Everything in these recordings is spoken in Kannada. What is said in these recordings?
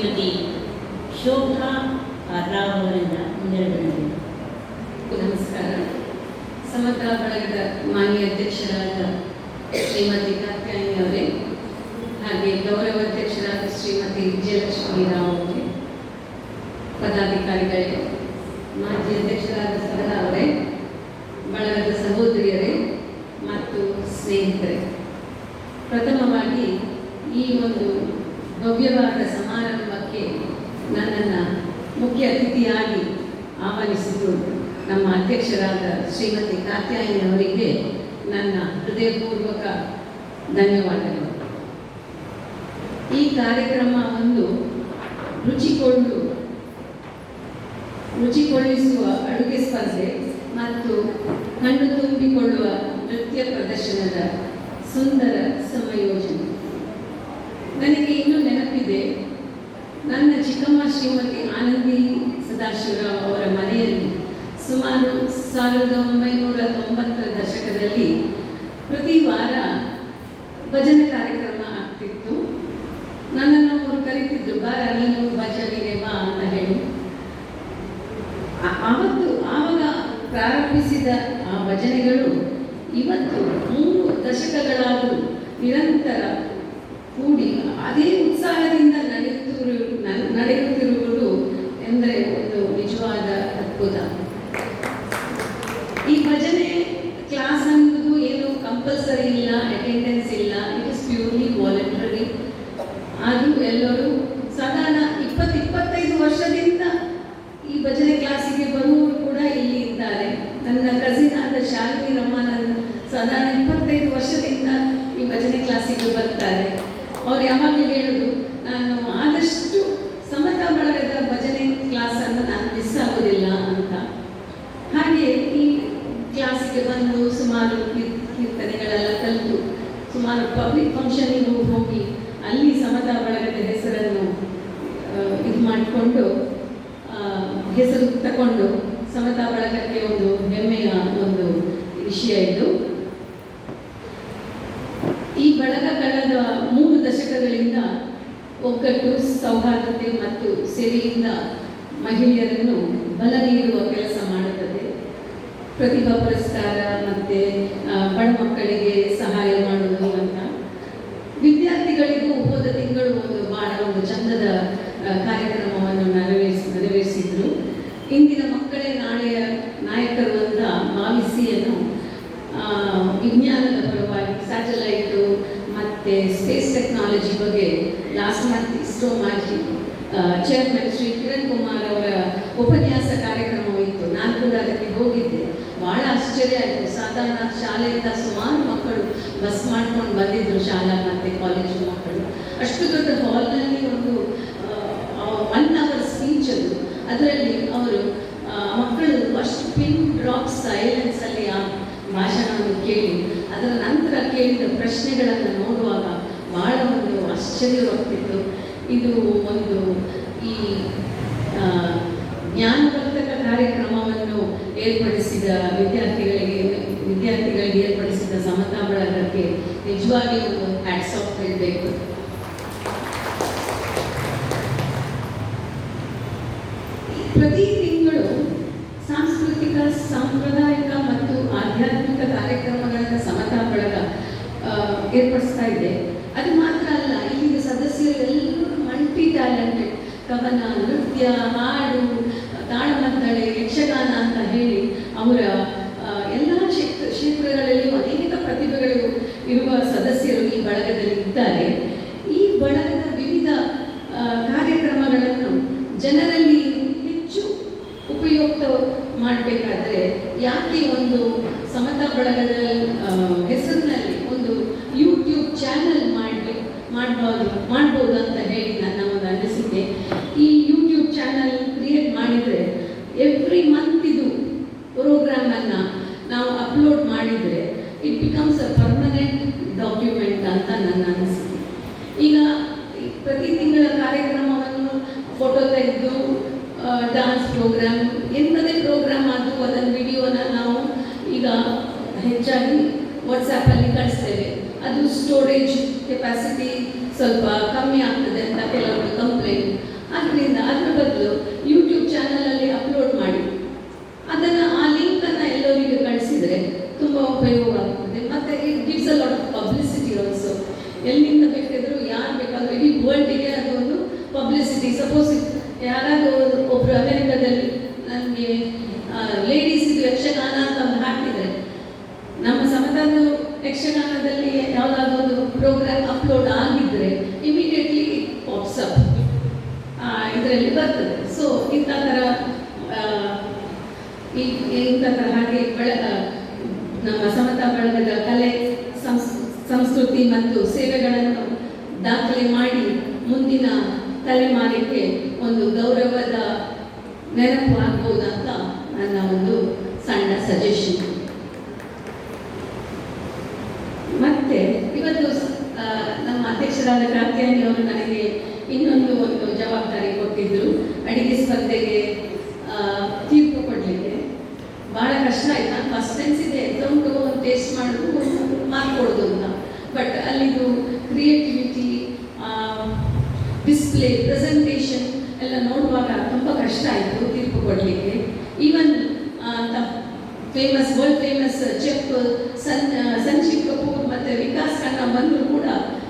ಶ್ರೀಮತಿ ಶೋಭಾ ರಾವ್ ಅವರಿಂದ ಒಂದೆರಡು ನಮಸ್ಕಾರ. ಸಮಗ್ರ ಬಳಗದ ಮಾನ್ಯ ಅಧ್ಯಕ್ಷರಾದ ಶ್ರೀಮತಿ ಕಾತ್ಯಾಯಿ ಅವರೇ, ಹಾಗೆ ಗೌರವ ಅಧ್ಯಕ್ಷರಾದ ಶ್ರೀಮತಿ ವಿಜಯಲಕ್ಷ್ಮಿ ರಾವ್ ಅವರೇ, ಪದಾಧಿಕಾರಿಗಳೇ, ಮಾಜಿ ಅಧ್ಯಕ್ಷರಾದ ಸರಳಾ ಅವರೇ, ಬಳಗದ ಸಹೋದರಿಯರೇ ಮತ್ತು ಸ್ನೇಹಿತರೆ. ಪ್ರಥಮವಾಗಿ ಈ ಒಂದು ಭವ್ಯವಾದ ಸಮಾರಂಭಕ್ಕೆ ನನ್ನನ್ನು ಮುಖ್ಯ ಅತಿಥಿಯಾಗಿ ಆಹ್ವಾನಿಸಿದ್ದು ನಮ್ಮ ಅಧ್ಯಕ್ಷರಾದ ಶ್ರೀಮತಿ ಅವರಿಗೆ ನನ್ನ ಹೃದಯಪೂರ್ವಕ ಧನ್ಯವಾದಗಳು. ಈ ಕಾರ್ಯಕ್ರಮವನ್ನು ರುಚಿಕೊಂಡು, ರುಚಿಗೊಳಿಸುವ ಅಡುಗೆ ಸ್ಪರ್ಧೆ ಮತ್ತು ಕಣ್ಣು ತುಂಬಿಕೊಳ್ಳುವ ನೃತ್ಯ ಪ್ರದರ್ಶನದ ಸುಂದರ ಸಮಯೋಜನೆ ನನಗೆ ಶ್ರೀಮತಿ ಆನಂದಿ ಸದಾಶಿವರಾವ್ ಅವರ ಮನೆಯಲ್ಲಿ ಸುಮಾರು ಸಾವಿರದ ಒಂಬೈನೂರ ತೊಂಬತ್ತರ ದಶಕದಲ್ಲಿ ಪ್ರತಿ ವಾರ ಭಜನೆ ಕಾರ್ಯಕ್ರಮ ಆಗ್ತಿತ್ತು. ನನ್ನನ್ನು ಅವರು ಕರೀತಿದ್ರು ಬಾರ ನೀನು ಭಜನೆಗೆ ಬಾ ಅಂತ ಹೇಳಿ. ಆವತ್ತು, ಆವಾಗ ಪ್ರಾರಂಭಿಸಿದ ಆ ಭಜನೆಗಳು ಇವತ್ತು ಮೂರು ದಶಕಗಳಾದರೂ ನಿರಂತರ ಕೂಡಿ, ಅದೇ ಉತ್ಸಾಹದಿಂದ ನಡೆಯುತ್ತಿರು ನಡೆಯುತ್ತಿರುವುದು ಎಂದರೆ ಒಂದು ನಿಜವಾದ ಅದ್ಭುತ. ಈ ಭಜನೆ ಕ್ಲಾಸ್ ಅನ್ನೋದು ಏನು ಕಂಪಲ್ಸರಿ ಇಲ್ಲ ಅಟೆಂಡೆನ್ಸ್ ಇಲ್ಲ ಇಟ್ ಇಸ್ ಪ್ಯೂರ್ಲಿ ವಾಲಂಟರಿ ಅದು ಎಲ್ಲರೂ ಸಾಧಾರಣ ಇಪ್ಪತ್ತು ಇಪ್ಪತ್ತೈದು ವರ್ಷದಿಂದ ಈ ಭಜನೆ ಕ್ಲಾಸಿಗೆ ಬರುವವರು ಕೂಡ ಇಲ್ಲಿ ಇದ್ದಾರೆ. ನನ್ನ ಕಸಿನ್ ಆದ ಶಾಲಿನಿ ರಮಾನಂದ್ ಸಾಧಾರಣ ಇಪ್ಪತ್ತೈದು ವರ್ಷದಿಂದ ಈ ಭಜನೆ ಕ್ಲಾಸಿಗೆ ಬರ್ತಾರೆ. ಅವ್ರು ಯಾವಾಗಲೂ ಹೇಳೋದು, ನಾನು ಆದಷ್ಟು ಸಮತ ಬಳಗದ ಭಜನೆ ಕ್ಲಾಸನ್ನು ನಾನು ಮಿಸ್ ಆಗೋದಿಲ್ಲ ಅಂತ ಹಾಗೆ ಈ ಕ್ಲಾಸಿಗೆ ಬಂದು ಸುಮಾರು ಕೀರ್- ಕೀರ್ತನೆಗಳೆಲ್ಲ ಕಲಿತು ಸುಮಾರು ಪಬ್ಲಿಕ್ ಫಂಕ್ಷನಿಗೂ ಹೋಗಿ ಅಲ್ಲಿ ಸಮತಾ ಬಳಗದ ಹೆಸರನ್ನು ಇದು ಮಾಡಿಕೊಂಡು ಹೆಸರು ತಗೊಂಡು ಸಮತಾ ಬಳಗಕ್ಕೆ ಒಂದು ಹೆಮ್ಮೆಯ ಒಂದು ವಿಷಯ ಇದು. ಈ ಬಳಗ ಕಳೆದ ಮೂರು ದಶಕಗಳಿಂದ ಒಗ್ಗಟ್ಟು, ಸೌಹಾರ್ದತೆ ಮತ್ತು ಸೇವೆಯಿಂದ ಮಹಿಳೆಯರನ್ನು ಬಲ ನೀಡುವ ಕೆಲಸ ಮಾಡುತ್ತದೆ. ಪ್ರತಿಭಾ ಪುರಸ್ಕಾರ ಮತ್ತು ಬಡ ಮಕ್ಕಳಿಗೆ ಸಹಾಯ ಮಾಡುವುದು ಅಂತ ವಿದ್ಯಾರ್ಥಿಗಳಿಗೂ ಹೋದ ತಿಂಗಳು ಒಂದು ಬಹಳ ಒಂದು ಚಂದದ ಆ, ಕಾರ್ಯಕ್ರಮವನ್ನು ನೆರವೇರಿಸಿ ನೆರವೇರಿಸಿದ್ರು ಇಂದಿನ ಮಕ್ಕಳೇ ನಾಳೆಯ ನಾಯಕರು ಅಂತ ಭಾವಿಸಿಯನ್ನು ಆ, ವಿಜ್ಞಾನದ ಪರವಾಗಿ ಸ್ಯಾಟಲೈಟು ಮತ್ತು ಸ್ಪೇಸ್ ಟೆಕ್ನಾಲಜಿ ಬಗ್ಗೆ ಲಾಸ್ಟ್ ಮಂತ್ ಇಸ್ರೋ ಮಾಜಿ ಚೇರ್ಮನ್ ಶ್ರೀ ಕಿರಣ್ ಕುಮಾರ್ ಅವರ ಉಪನ್ಯಾಸ ಕಾರ್ಯಕ್ರಮವಿತ್ತು. ನಾನು ಕೂಡ ಅದಕ್ಕೆ ಹೋಗಿದ್ದೆ. ಬಹಳ ಆಶ್ಚರ್ಯ ಆಯಿತು. ಸಾಧಾರಣ ಶಾಲೆಯಿಂದ ಸುಮಾರು ಮಕ್ಕಳು ಬಸ್ ಮಾಡ್ಕೊಂಡು ಬಂದಿದ್ರು ಶಾಲಾ ಮತ್ತೆ ಕಾಲೇಜು ಮಕ್ಕಳು. ಅಷ್ಟು ದೊಡ್ಡ ಹಾಲ್ನಲ್ಲಿ ಒಂದು ಒನ್ ಅವರ್ ಸ್ಪೀಚ್ ಅದು. ಅದರಲ್ಲಿ ಅವರು ಮಕ್ಕಳು ಅಷ್ಟು ಪಿನ್ ಡ್ರಾಪ್ ಸೈಲೆನ್ಸಲ್ಲಿ ಆ ಭಾಷಣವನ್ನು ಕೇಳಿ, ಅದರ ನಂತರ ಕೇಳಿದ ಪ್ರಶ್ನೆಗಳನ್ನು ನೋಡುವಾಗ ಬಹಳ ಆಶ್ಚರ್ಯವಾಗ್ತಿತ್ತು. ಇದು ಒಂದು ಈ ಜ್ಞಾನವರ್ಧಕ ಕಾರ್ಯಕ್ರಮವನ್ನು ಏರ್ಪಡಿಸಿದ ವಿದ್ಯಾರ್ಥಿಗಳಿಗೆ ವಿದ್ಯಾರ್ಥಿಗಳಿಗೆ ಏರ್ಪಡಿಸಿದ ಸಮತಾ ಬಳಗಕ್ಕೆ ನಿಜವಾಗಿ ಒಂದು ಹ್ಯಾಟ್ಸ್ ಆಫ್ ಹೇಳಬೇಕು ಪ್ರತಿ ತಿಂಗಳು ಸಾಂಸ್ಕೃತಿಕ ಸಾಂಪ್ರದಾಯಿಕ ಮತ್ತು ಆಧ್ಯಾತ್ಮಿಕ ಕಾರ್ಯಕ್ರಮಗಳನ್ನು ಸಮತಾ ಬಳಗ ಆ, ಏರ್ಪಡಿಸ್ತಾ ಇದೆ ಅದು ಮಾತ್ರ ಅಲ್ಲ ಇಲ್ಲಿನ ಸದಸ್ಯರು ಎಲ್ಲರೂ ಮಲ್ಟಿ ಟ್ಯಾಲೆಂಟೆಡ್ ಕವನ ನೃತ್ಯ ಹಾಡು ತಾಳಮದ್ದಳೆ ಯಕ್ಷಗಾನ ಅಂತ ಹೇಳಿ ಅವರ ಎಲ್ಲ ಕ್ಷೇತ್ರ ಕ್ಷೇತ್ರಗಳಲ್ಲಿಯೂ ಅನೇಕ ಪ್ರತಿಭೆಗಳು ಇರುವ ಸದಸ್ಯರು ಈ ಬಳಗದಲ್ಲಿ ಇದ್ದಾರೆ. ಈ ಬಳಗದ ವಿವಿಧ ಕಾರ್ಯಕ್ರಮಗಳನ್ನು ಜನರಲ್ಲಿ ಹೆಚ್ಚು ಉಪಯುಕ್ತ ಮಾಡಬೇಕಾದ್ರೆ ಯಾಕೆ ಒಂದು ಸಮತಾ ಬಳಗದ ಹೆಸರಿನಲ್ಲಿ ಒಂದು ಯೂಟ್ಯೂಬ್ ಚಾನಲ್ ಮಾಡಬೇಕು ಮಾಡ್ಬೋದು ಮಾಡ್ಬೋದು ಅಂತ ಹೇಳಿ ನನ್ನ ಒಂದು ಅನಿಸಿಕೆ ಈ ಯೂಟ್ಯೂಬ್ ಚಾನಲ್ ಕ್ರಿಯೇಟ್ ಮಾಡಿದರೆ ಎವ್ರಿ ಮಂತ್ ಇದು ಪ್ರೋಗ್ರಾಮನ್ನು ನಾವು ಅಪ್ಲೋಡ್ ಮಾಡಿದರೆ it becomes a permanent document ಅಂತ ನನ್ನ ಅನಿಸಿಕೆ. ಈಗ ಪ್ರತಿ ತಿಂಗಳ ಕಾರ್ಯಕ್ರಮವನ್ನು ಫೋಟೋ ತೆಗೆದು ಡಾನ್ಸ್ ಪ್ರೋಗ್ರಾಮ್ ಎಂಥದೇ ಪ್ರೋಗ್ರಾಮ್ ಆದರೂ ಅದನ್ನ ವಿಡಿಯೋನ ನಾವು ಈಗ ಹೆಚ್ಚಾಗಿ ವಾಟ್ಸಪ್ಪಲ್ಲಿ ಕಳಿಸ್ತೇವೆ. ಅದು ಸ್ಟೋರೇಜ್ ಕೆಪಾಸಿಟಿ ಸ್ವಲ್ಪ ಕಮ್ಮಿ ಆಗ್ತದೆ ಅಂತ ಕೆಲವರು ಕಂಪ್ಲೇಂಟ್ ಪಬ್ಲಿಸಿಟಿ ಸಪೋಸ್ ಯಾರಾದರೂ ಒಬ್ರು ಅಮೆರಿಕದಲ್ಲಿ ನನಗೆ ಲೇಡೀಸ್ ಯಕ್ಷಗಾನ ಅಂತ ಹಾಕಿದರೆ, ನಮ್ಮ ಸಮತಂದು ಯಕ್ಷಗಾನದಲ್ಲಿ ಯಾವುದಾದ್ರೂ ಒಂದು ಪ್ರೋಗ್ರಾಮ್ ಅಪ್ಲೋಡ್ ಆಗಿದ್ರೆ ಇಮಿಡಿಯೇಟ್ಲಿ ವಾಟ್ಸಪ್ ಇದರಲ್ಲಿ ಬರ್ತದೆ. ಸೊ ಇಂಥ ಥರ ಇಂಥ ಥರ ಹಾಗೆ ಬಳಗ, ನಮ್ಮ ಸಮತಾ ಬಳಗದ ಕಲೆ, ಸಂಸ್, ಸಂಸ್ಕೃತಿ ಮತ್ತು ಸೇವೆಗಳನ್ನು ದಾಖಲೆ ಮಾಡಿ ಮುಂದಿನ ತಲೆಮಾರಿಗೆ ಒಂದು ಗೌರವದ ನೆನಪು ಆಗ್ಬೋದಂತ ನನ್ನ ಒಂದು ಸಣ್ಣ ಸಜೆಷನ್ ಮತ್ತೆ ಇವತ್ತು ನಮ್ಮ ಅಧ್ಯಕ್ಷರಾದ ಕ್ರಾಂತಿಯಾನಿ ಅವರು ನನಗೆ ಇನ್ನೊಂದು ಒಂದು ಜವಾಬ್ದಾರಿ ಕೊಟ್ಟಿದ್ರು. ಅಡಿಗೆ ಸ್ಪರ್ಧೆಗೆ ತೀರ್ಪು ಕೊಡಲಿಕ್ಕೆ. ಭಾಳ ಕಷ್ಟ ಆಯ್ತು? ನಾನು ಫಸ್ಟ್ ಎಂತ ಉಂಟು ಟೇಸ್ಟ್ ಮಾಡಿದ್ರು ಮಾಡ್ಕೊಡೋದು ಅಂತ. ಬಟ್ ಅಲ್ಲಿದು ಕ್ರಿಯೇಟಿವಿಟಿ ಡಿಸ್ಪ್ಲೇ ಪ್ರೆಸೆಂಟೇಷನ್ ಎಲ್ಲ ನೋಡುವಾಗ ತುಂಬ ಕಷ್ಟ ಆಯಿತು ತೀರ್ಪು ಕೊಡಲಿಕ್ಕೆ. Even famous world famous chef ಸನ್ ಸಂಜೀವ್ ಕಪೂರ್ ಮತ್ತು ವಿಕಾಸ್ ಖನ್ನಾ ಬಂದರೂ ಕೂಡ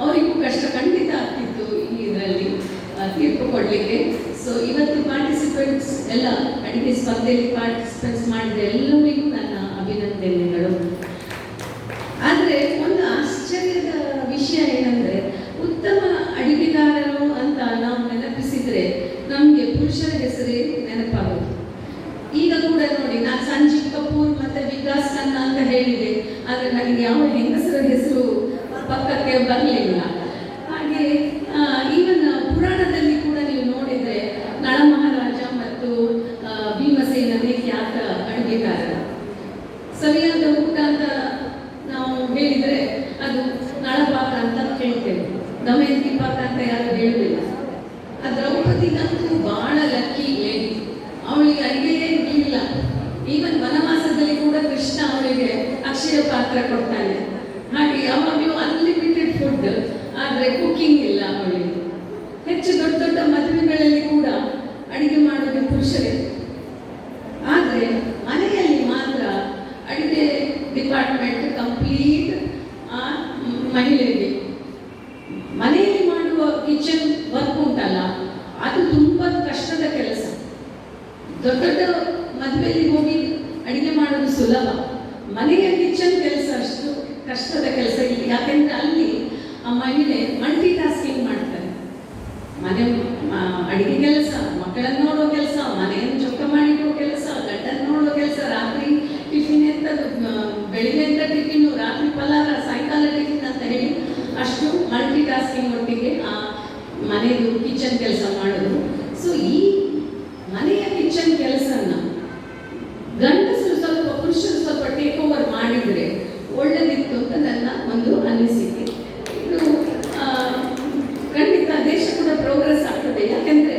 ಅವರಿಗೂ ಕಷ್ಟ ಖಂಡಿತ ಆಗ್ತಿತ್ತು ಈ ಇದರಲ್ಲಿ ತೀರ್ಪು ಕೊಡಲಿಕ್ಕೆ. ಸೊ ಇವತ್ತು ಪಾರ್ಟಿಸಿಪೆಂಟ್ಸ್ ಎಲ್ಲ ಅಡಿಗೆ ಸ್ಪರ್ಧೆಯಲ್ಲಿ ಪಾರ್ಟಿಸಿಪೆಂಟ್ಸ್ ಮಾಡಿದ ಎಲ್ಲರಿಗೂ ನನ್ನ ಅಭಿನಂದನೆಗಳು ಆದರೆ ಒಂದು ಆಶ್ಚರ್ಯದ ವಿಷಯ ಏನಂದ್ರೆ ಉತ್ತಮ ಅಡಿಗೆಗಾರರು ಅಂತ ನಾವು ನೆನಪಿಸಿದ್ರೆ ನಮಗೆ ಪುರುಷರ ಹೆಸರೇ ನೆನಪಾಗೋದು ಈಗ ಕೂಡ ನೋಡಿ ನಾನು ಸಂಜೀವ್ ಕಪೂರ್ ಮತ್ತೆ ವಿಕಾಸ್ ಖನ್ನಾ ಅಂತ ಹೇಳಿದೆ ಆದರೆ ನನಗೆ ಯಾವ ಹೆಂಗಸರ ಹೆಸರು ಪಕ್ಕಕ್ಕೆ ಬರಲಿಲ್ಲ ಹಾಗೆ ಈವನ್ ಪುರಾಣದಲ್ಲಿ ಕೂಡ ನೀವು ನೋಡಿದ್ರೆ ನಳ ಮಹಾರಾಜ ಮತ್ತು ಆ, ಭೀಮಸೇನನೇ ಖ್ಯಾತ ಅಡುಗೆಗಾರ ಸರಿಯಾದ ಊಟ ಅಂತ ನಾವು ಹೇಳಿದ್ರೆ ಅದು ನಳಪಾಕ ಅಂತ ಹೇಳ್ತೇವೆ ದಮಯಂತಿ ಪಾಕ ಅಂತ ಯಾರು ಹೇಳುವುದಿಲ್ಲ ಆ ದ್ರೌಪದಿಗಂತೂ ಬಹಳ ಲಕ್ಕಿ ಲೇಡಿ ಅಡಿಗೆಯೇ ಇರಲಿಲ್ಲ ಈವನ್ ವನವಾಸದಲ್ಲಿ ಕೂಡ ಕೃಷ್ಣ ಅವರಿಗೆ ಅಕ್ಷಯ ಪಾತ್ರ ಕೊಡ್ತಾನೆ. ಹಾಗೆ ಯಾವಾಗಲೂ ಅನ್ಲಿಮಿಟೆಡ್ ಫುಡ್ ಆದರೆ ಕುಕಿಂಗ್ ಇಲ್ಲ ಅವಳಿಗೆ. ಹೆಚ್ಚು ದೊಡ್ಡ ದೊಡ್ಡ ಮದುವೆಗಳಲ್ಲಿ ಕೂಡ ಅಡಿಗೆ ಮಾಡೋದು ಪುರುಷರೇ. ಆದರೆ ಮನೆಯಲ್ಲಿ ಮಾತ್ರ ಅಡಿಗೆ ಡಿಪಾರ್ಟ್ಮೆಂಟ್ ಕಂಪ್ಲೀಟ್ ಆ, ಮಹಿಳೆಗೆ. ಮನೆಯಲ್ಲಿ ಮಾಡುವ ಕಿಚನ್ ವರ್ಕ್ ಉಂಟಲ್ಲ, ಅದು ತುಂಬ ದೊಡ್ಡ ದೊಡ್ಡ ಮದುವೆಯಲ್ಲಿ ಹೋಗಿ ಅಡಿಗೆ ಮಾಡೋದು ಸುಲಭ. ಮನೆಯ ಕಿಚನ್ ಕೆಲಸ ಅಷ್ಟು ಕಷ್ಟದ ಕೆಲಸ ಇಲ್ಲ. ಯಾಕೆಂದ್ರೆ ಅಲ್ಲಿ ಆ ಮಹಿಳೆ ಮಲ್ಟಿ ಟಾಸ್ಕಿಂಗ್ ಮಾಡ್ತಾರೆ. ಮನೆ ಅಡಿಗೆ ಕೆಲಸ, ಮಕ್ಕಳನ್ನ ನೋಡೋ ಕೆಲಸ, ಮನೆಯನ್ನು ಚೊಕ್ಕ ಮಾಡಿಡೋ ಕೆಲಸ ಗಂಡನ ನೋಡೋ ಕೆಲಸ, ರಾತ್ರಿ ಟಿಫಿನ್ ಎಂತ ಬೆಳಿಗ್ಗೆ ಎಂತ ಟಿಫಿನ್ ರಾತ್ರಿ ಫಲಾರ ಸಾಯಂಕಾಲ ಟಿಫಿನ್ ಅಂತ ಹೇಳಿ ಅಷ್ಟು ಮಲ್ಟಿ ಟಾಸ್ಕಿಂಗ್ ಒಟ್ಟಿಗೆ ಆ ಮನೆಯದು ಕಿಚನ್ ಕೆಲಸ ಮಾಡೋದು. ಸೊ ಮನೆಯ ಕಿಚನ್ ಕೆಲಸನ ಗಂಡಸರು ಸ್ವಲ್ಪ ಪುರುಷರು ಸ್ವಲ್ಪ ಟೇಕ್ ಓವರ್ ಮಾಡಿದರೆ ಒಳ್ಳೆದಿತ್ತು ಅಂತ ನನ್ನ ಒಂದು ಅನಿಸಿಕೆ ಇದು ಆ, ಖಂಡಿತ ದೇಶ ಕೂಡ ಪ್ರೋಗ್ರೆಸ್ ಆಗ್ತದೆ ಯಾಕೆಂದ್ರೆ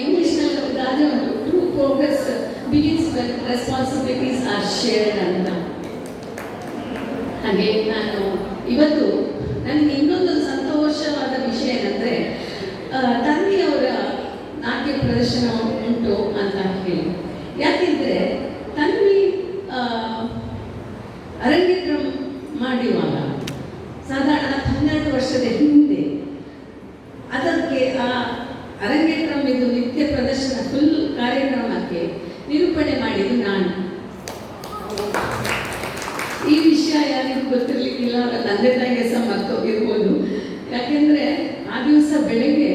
ಇಂಗ್ಲಿಷ್ನಲ್ಲಿ ಒಂದು ಗಾದೆ ಉಂಟು true progress begins when responsibilities are shared ಅಂತ ಹಾಗೆ ನಾನು ಇವತ್ತು ನನಗೆ ಇನ್ನೊಂದು ಸಂತೋಷವಾದ ವಿಷಯ ಏನಂದ್ರೆ ಆ, ತಂದೆಯವರ ನಾಟ್ಯ ಪ್ರದರ್ಶನ ಉಂಟು ಅಂತ ಹೇಳಿ. ಯಾಕೆಂದ್ರೆ ತನ್ವಿ ಆ, ಮಾಡುವಾಗ ಸಾಧಾರಣ ಹನ್ನೆರಡು ವರ್ಷದ ಹಿಂದೆ ಅದಕ್ಕೆ ಆ ಅರಂಗೇಟ್ರಂ ಇದು ನಿತ್ಯ ಪ್ರದರ್ಶನ ಫುಲ್ ಕಾರ್ಯಕ್ರಮಕ್ಕೆ ನಿರೂಪಣೆ ಮಾಡಿದ್ದು ನಾನು. ಈ ವಿಷಯ ಯಾರಿಗೂ ಗೊತ್ತಿರಲಿಕ್ಕಿಲ್ಲ ಅವರ ತಂದೆ ತಾಯಿಗೆ ಸಹ ಮರ್ತೋಗಿರ್ಬೋದು. ಯಾಕೆಂದ್ರೆ ಆ ದಿವಸ ಬೆಳಗ್ಗೆ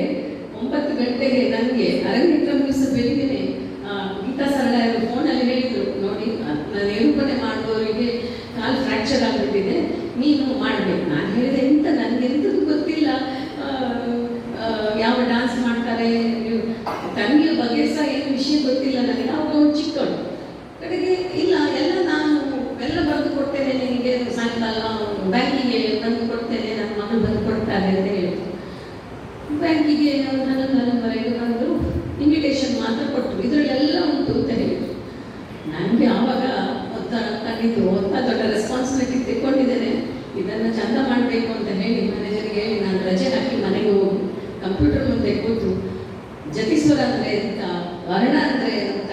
ಗಂಟೆಗೆ ನನಗೆ ಅರಂಗೇಟ್ರಂ ದಿವಸ ಬೆಳಿಗ್ಗೆನೆ ಆ, ಗೀತಾ ಸರಳ ಫೋನಲ್ಲಿ ಹೇಳಿದ್ರು ನೋಡಿ ನಾನು ನಿರೂಪಣೆ ಮಾಡುವವರಿಗೆ ಕಾಲು ಫ್ರ್ಯಾಕ್ಚರ್ ಆಗಿಬಿಟ್ಟಿದೆ ನೀನು ಮಾಡಬೇಕು. ನಾನು ಎಂತ ನನಗೆ ಎಂಥದ್ದು ಗೊತ್ತಿಲ್ಲ ಆ, ಆ, ಯಾವ ಡಾನ್ಸ್ ಮಾಡ್ತಾರೆ ನೀವು ತಂಗಿಯ ಬಗ್ಗೆ ಸಹ ಏನು ವಿಷಯ ಗೊತ್ತಿಲ್ಲ ನನಗೆ ಅವಾಗ ಅವ್ಳು ಚಿಕ್ಕವಳು ಕಡೆಗೆ ಇಲ್ಲ ಎಲ್ಲ ನಾನು ಎಲ್ಲ ಬರೆದು ಕೊಡ್ತೇನೆ ನಿನಗೆ ಸಾಯಂಕಾಲ ಬ್ಯಾಂಕಿಗೆ ಬಂದು ಕೊಡ್ತೇನೆ ನನ್ನ ಮಗಳು ಬಂದು ಕೊಡ್ತಾರೆ ಅಂತ ಹೇಳಿದ್ರು ಬ್ಯಾಂಕಿಗೆ ನಾನು ಹನ್ನೊಂದು ಬಂದು ಇನ್ವಿಟೇಷನ್ ಮಾತ್ರ ಕೊಟ್ಟರು ಇದರಲ್ಲೆಲ್ಲ ಉಂಟು ಅಂತ ಹೇಳಿದರು. ನನಗೆ ಆವಾಗ ಕಂಡಿತು ಒತ್ತ ದೊಡ್ಡ ರೆಸ್ಪಾನ್ಸಿಬಿಲಿಟಿ ತೆಕ್ಕೊಂಡಿದ್ದೇನೆ. ಇದನ್ನು ಚಂದ ಮಾಡಬೇಕು ಅಂತ ಹೇಳಿ ಮ್ಯಾನೇಜರ್ಗೆ ಹೇಳಿ ನಾನು ರಜೆ ಹಾಕಿ ಮನೆಗೆ ಹೋಗಿ ಕಂಪ್ಯೂಟರ್ ಮುಂದೆ ಕೂತು ಜತೀಶ್ವರ ಅಂದರೆ ಎಂತ, ವರ್ಣ ಅಂದರೆ ಎಂತ?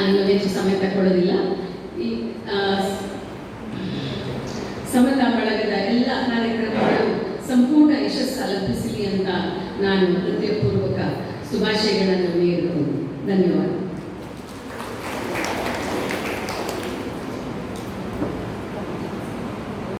ನಾನು ಹೆಚ್ಚು ಸಮಯ ತಗೊಳ್ಳೋದಿಲ್ಲ. ಈ ಸಮತಾ ಬಳಗದ ಎಲ್ಲ ಕಾರ್ಯಕ್ರಮಗಳು ಸಂಪೂರ್ಣ ಯಶಸ್ಸು ಲಭಿಸಲಿ ಅಂತ ನಾನು ಹೃದಯಪೂರ್ವಕ ಶುಭಾಶಯಗಳನ್ನು ನೀಡುವುದು ಧನ್ಯವಾದ.